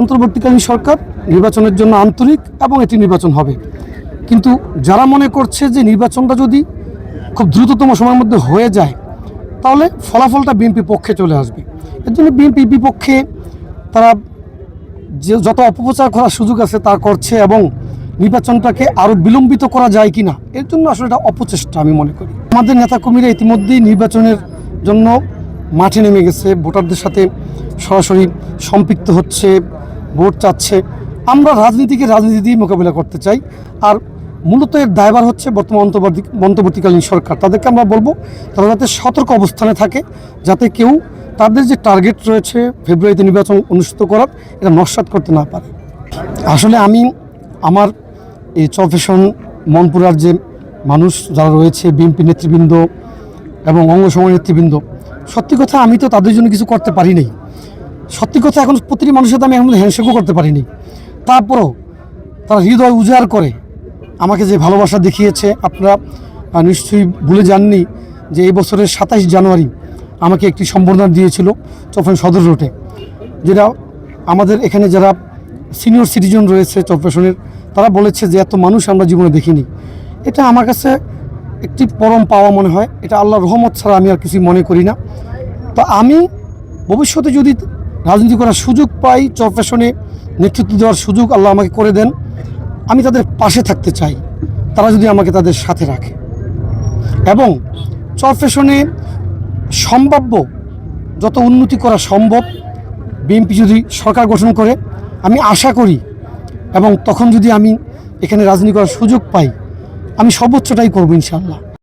অন্তর্বর্তীকালীন সরকার নির্বাচনের জন্য আন্তরিক এবং এটি নির্বাচন হবে। কিন্তু যারা মনে করছে যে নির্বাচনটা যদি খুব দ্রুততম সময়ের মধ্যে হয়ে যায়, তাহলে ফলাফলটা বিএনপি পক্ষে চলে আসবে। এর জন্য বিএনপি বিপক্ষে তারা যে যত অপপ্রচার করার সুযোগ আছে তা করছে এবং নির্বাচনটাকে আরও বিলম্বিত করা যায় কি না এর জন্য আসলে এটা অপচেষ্টা আমি মনে করি। আমাদের নেতাকর্মীরা ইতিমধ্যেই নির্বাচনের জন্য মাঠে নেমে গেছে, ভোটারদের সাথে সরাসরি সম্পৃক্ত হচ্ছে ভোট চাচ্ছে। আমরা রাজনীতিকে রাজনীতি দিয়ে মোকাবিলা করতে চাই। আর মূলত এর দায়ভার হচ্ছে বর্তমান অন্তর্বর্তী অন্তর্বর্তীকালীন সরকার। তাদেরকে আমরা বলব, তারা যাতে সতর্ক অবস্থানে থাকে, যাতে কেউ তাদের যে টার্গেট রয়েছে ফেব্রুয়ারিতে নির্বাচন অনুষ্ঠিত করার, এটা নস্বাত করতে না পারে। আসলে আমি আমার এই চফেশন মনপুরার যে মানুষ যারা রয়েছে, বিএনপি নেতৃবৃন্দ এবং অঙ্গ নেতৃবৃন্দ, সত্যি কথা আমি তো তাদের জন্য কিছু করতে পারি নাই। সত্যি কথা এখন প্রতিটি মানুষের সাথে আমি এখন হ্যান্ডশেকও করতে পারিনি। তারপরও তারা হৃদয় উজাড় করে আমাকে যে ভালোবাসা দেখিয়েছে, আপনারা নিশ্চয়ই ভুলে যাননি যে এই বছরের সাতাইশ জানুয়ারি আমাকে একটি সম্বর্ধনা দিয়েছিল চফেন সদর রোডে, যেটা আমাদের এখানে যারা সিনিয়র সিটিজেন রয়েছে চরপেশনের তারা বলেছে যে এত মানুষ আমরা জীবনে দেখিনি। এটা আমার কাছে একটি পরম পাওয়া মনে হয়, এটা আল্লাহর রহমত ছাড়া আমি আর কিছুই মনে করি না। তো আমি ভবিষ্যতে যদি রাজনীতি করার সুযোগ পাই চরপেশনে নেতৃত্ব দেওয়ার সুযোগ আল্লাহ আমাকে করে দেন। আমি তাদের পাশে থাকতে চাই। তারা যদি আমাকে তাদের সাথে রাখে। এবং চরপেশনে সম্ভাব্য যত উন্নতি করা সম্ভব, বিএনপি যদি সরকার গঠন করে, আমি আশা করি এবং তখন যদি আমি এখানে রাজনীতি করার সুযোগ পাই, আমি সর্বোচ্চটাই করব ইনশাআল্লাহ।